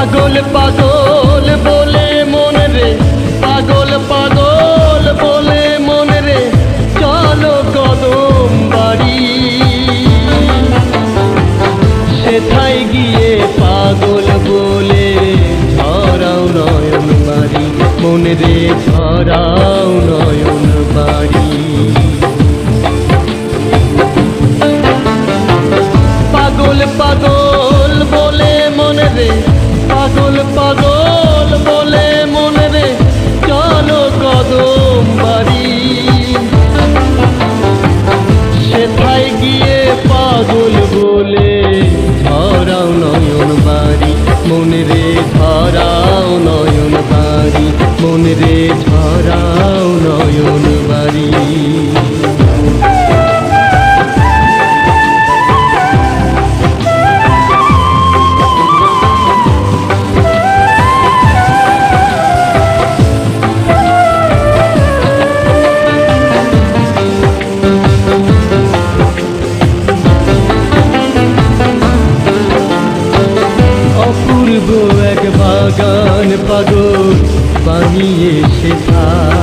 পাগল পাগল বলে মনে রে। পাগল পাগল বলে মনে রে। চলো কদম বাড়ি। সেথায় গিয়ে পাগল বলে ঝরাও নয়ন বাড়ি। মনে রে ঝরাও নয়ন বাড়ি। পাগল পাগল বলে মনে রে। পাগল পাগল বলে মনে রে। চলো কদম বাড়ি। সেথায় গিয়ে পাগল বলে ধরাও নয়ন বাড়ি। মনে রে ধরাও নয়ন বাড়ি। মনে রে ধরাও নয়ন বাড়ি। বাগান পাগল বানিয়ে বাগান